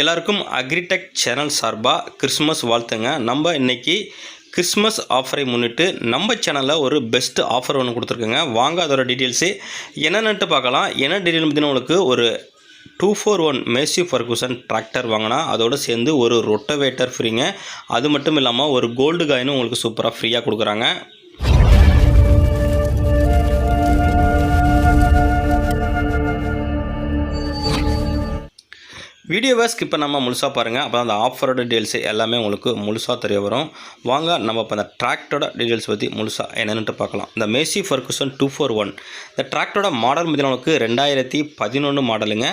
எல்லாருக்கும் agritech channel சார்பாக Christmas வாழ்த்துங்க. நம்ம இன்றைக்கி கிறிஸ்மஸ் ஆஃபரை முன்னிட்டு நம்ம சேனலில் ஒரு பெஸ்ட் ஆஃபர் ஒன்று கொடுத்துருக்குங்க. வாங்க அதோட டீட்டெயில்ஸு என்னென்னட்டு பார்க்கலாம். என்ன டீட்டெயில் பார்த்தீங்கன்னா உங்களுக்கு ஒரு two four one Massey Ferguson tractor வாங்கினா அதோடு சேர்ந்து ஒரு ரொட்டவேட்டர் ஃப்ரீங்க. அது மட்டும் இல்லாமல் ஒரு கோல்டு காயினும் உங்களுக்கு சூப்பராக ஃப்ரீயாக கொடுக்குறாங்க. வீடியோவை ஸ்கிப் பண்ணாமல் முழுசாக பாருங்கள் அப்போ அந்த ஆஃபரோட டீட்டெயில்ஸ் எல்லாமே உங்களுக்கு முழுசாக தெரிய வரும். வாங்க நம்ம இப்போ அந்த டிராக்டரோட டீடைல்ஸ் பற்றி முழுசாக என்னென்னுட்டு பார்க்கலாம். இந்த Massey Ferguson two four one இந்த டிராக்டரோட மாடல் பார்த்தீங்கன்னா உங்களுக்கு ரெண்டாயிரத்தி பதினொன்று மாடலுங்க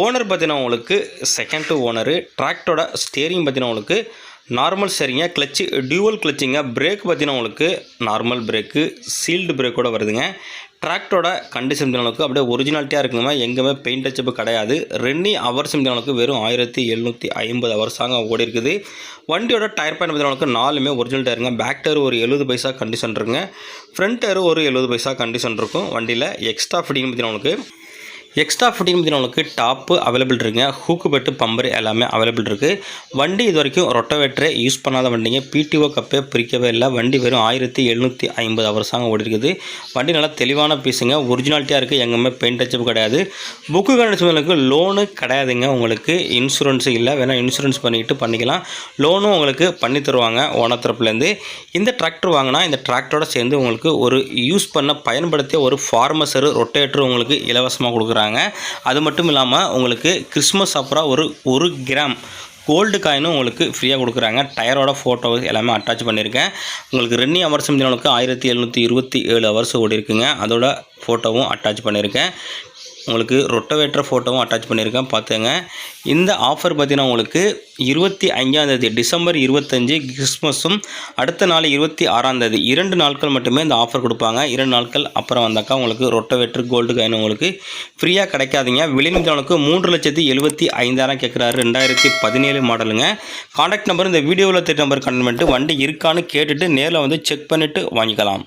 ஓனர் பார்த்தீங்கன்னா உங்களுக்கு செகண்ட் டு ஓனரு டிராக்டரோட ஸ்டேரிங் பார்த்தீங்கன்னா உங்களுக்கு நார்மல் சரிங்க. கிளச்சு டியூவல் கிளச்சிங்க பிரேக் பார்த்தீங்கன்னா உங்களுக்கு நார்மல் பிரேக்கு சீல்டு பிரேக்கோடு வருதுங்க. டிராக்டரோட கண்டிஷன் அளவுக்கு அப்படியே ஒரிஜினாலிட்டியாக இருக்குங்க. எங்கேயுமே பெயிண்ட் டச்சப்பு கிடையாது. ரெண்டு ஹவர்ஸ் அளவுக்கு வெறும் ஆயிரத்தி எழுநூற்றி ஐம்பது ஹவர்ஸாங்க ஓடி இருக்குது. வண்டியோட டயர் பாயிண்ட் அளவுக்கு நாலுமே ஒரிஜினல் டயருங்க பேக் டயர் ஒரு எழுபது பைசா கண்டிஷன் இருக்குங்க. ஃப்ரண்ட் டயர் ஒரு எழுபது பைசா கண்டிஷன் இருக்கும். வண்டியில் எக்ஸ்ட்ரா ஃபிட்டிங் பார்த்தீங்கன்னா உங்களுக்கு எக்ஸ்ட்ரா ஃபிட்டிங் பார்த்தீங்கன்னா உங்களுக்கு டாப்பு அவைலபிள் இருக்குங்க. ஹூக்கு பெட்டு பம்பர் எல்லாமே அவைலபிள் இருக்குது வண்டி இது வரைக்கும் ரொட்டவேட்டரே யூஸ் பண்ணாத வண்டிங்க. பிடிஓ கப்பே பிரிக்கவே இல்லை. வண்டி வெறும் ஆயிரத்தி எழுநூற்றி ஐம்பது அவர்ஸாங்க ஓடி இருக்குது வண்டி நல்லா தெளிவான பீஸுங்க ஒரிஜினாலிட்டியாக இருக்குது எங்கேயுமே பெயிண்ட் டச்சப் கிடையாது. புக்கு கண்டிஷனுக்கு லோனு கிடையாதுங்க. உங்களுக்கு இன்சூரன்ஸு இல்லை. வேணால் இன்சூரன்ஸ் பண்ணிக்கிட்டு பண்ணிக்கலாம். லோனும் உங்களுக்கு பண்ணி தருவாங்க. ஓனர் தரப்புலேருந்து. இந்த டிராக்டர் வாங்கினா இந்த டிராக்டரோட சேர்ந்து உங்களுக்கு ஒரு யூஸ் பண்ண பயன்படுத்திய ஒரு ஃபார்மஸர் ரொட்டேட்டர் உங்களுக்கு இலவசமாக கொடுக்குறாங்க. அது மட்டும் இல்லாமல் உங்களுக்கு கிறிஸ்மஸ் அப்புறம் ஒரு ஒரு கிராம் கோல்டு காயினும் உங்களுக்கு ஃப்ரீயாக கொடுக்குறாங்க. டயரோட ஃபோட்டோ எல்லாமே அட்டாச் பண்ணியிருக்கேன். உங்களுக்கு ரெண்டு ஹவர்ஸ் உங்களுக்கு ஆயிரத்தி எழுநூற்றி இருபத்தி ஏழு ஹவர்ஸ் ஓடி இருக்குங்க அதோட ஃபோட்டோவும் அட்டாச் பண்ணியிருக்கேன். உங்களுக்கு ரொட்டவேட்டர் ஃபோட்டோவும் அட்டாச் பண்ணியிருக்கேன். பார்த்துங்க. இந்த ஆஃபர் பார்த்திங்கன்னா உங்களுக்கு இருபத்தி ஐந்தாந்தேதி டிசம்பர் இருபத்தஞ்சி கிறிஸ்மஸும் அடுத்த நாள் இருபத்தி ஆறாந்தேதி இரண்டு நாட்கள் மட்டுமே இந்த ஆஃபர் கொடுப்பாங்க. இரண்டு நாட்கள் அப்புறம் வந்தாக்கா உங்களுக்கு ரொட்டவேட்டர் கோல்டு காயின் உங்களுக்கு ஃப்ரீயாக கிடைக்காதீங்க. விலைநிதியானுக்கு மூன்று லட்சத்தி எழுபத்தி ஐந்தாயிரம் கேட்குறாரு. ரெண்டாயிரத்தி பதினேழு மாடலுங்க காண்டாக்ட் நம்பர் இந்த வீடியோவில் திட்ட நம்பர் கண்டென்ட் பண்ணிட்டு வண்டி இருக்கான்னு கேட்டுட்டு நேரில் வந்து செக் பண்ணிவிட்டு வாங்கிக்கலாம்.